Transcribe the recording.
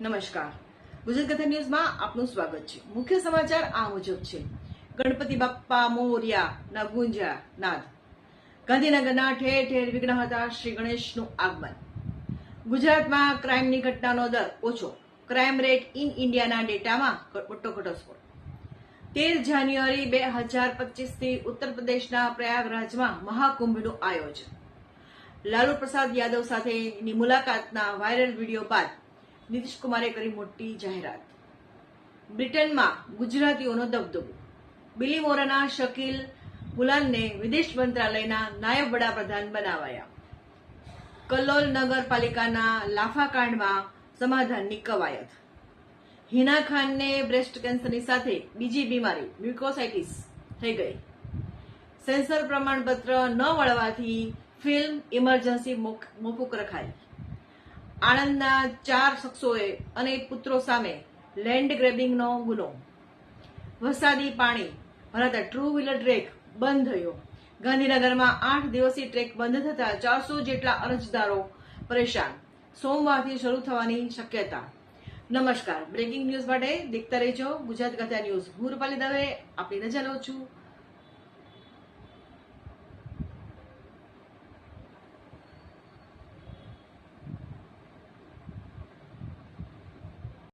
નમસ્કાર. ગુજરાત કથા ન્યૂઝમાં આપનું સ્વાગત છે. મુખ્ય સમાચાર આ મુજબ છે. ગણપતિ બાપ્પા મોર્યા ના ગુંજા નાદ. ગાંધીનગરના ઠેર ઠેર વિઘ્ન હતા શ્રી ગણેશનું આગમન. ગુજરાતમાં ક્રાઇમની ઘટનાનો દર ઓછો. ક્રાઇમ રેટ ઇન ઇન્ડિયાના ડેટામાં મોટો ઘટસ્ફોટ તેર જાન્યુઆરી બે હજાર પચીસથી ઉત્તર પ્રદેશના પ્રયાગરાજમાં મહાકુંભનું આયોજન. લાલુ પ્રસાદ યાદવ સાથેની મુલાકાતના વાયરલ વીડિયો બાદ નીતિશ કુમારે કરી મોટી જાહેરાત. બ્રિટનમાં ગુજરાતીઓનો દબદબો. બિલીમોરાના શકીલ ગુલાનને વિદેશ મંત્રાલયના નાયબ વડાપ્રધાન બનાવાયા. કલ્લોલ નગરપાલિકાના લાફાકાંડમાં સમાધાનની કવાયત. હિના ખાનને બ્રેસ્ટ કેન્સરની સાથે બીજી બીમારી, મ્યુકોસાઇટિસ થઈ ગઈ. સેન્સર પ્રમાણપત્ર ન મળવાથી ફિલ્મ ઇમરજન્સી મોક- મોકૂફ રખાઈ. આણંદના ચાર શખ્સોએ અને પુત્રો સામે લેન્ડ ગ્રેબિંગનો ગુનો. વરસાદી પાણી, ભરાતા ટ્રુ વ્હીલર ટ્રેક બંધ થયો. ગાંધીનગરમાં આઠ દિવસીય ટ્રેક બંધ થતા ચારસો જેટલા અરજદારો પરેશાન. સોમવારથી શરૂ થવાની શક્યતા. નમસ્કાર. બ્રેકિંગ ન્યૂઝ માટે દેખતા રહેજો ગુજરાત કથા ન્યૂઝ. હું રૂપાલી દવે આપણી નજર લઉં છું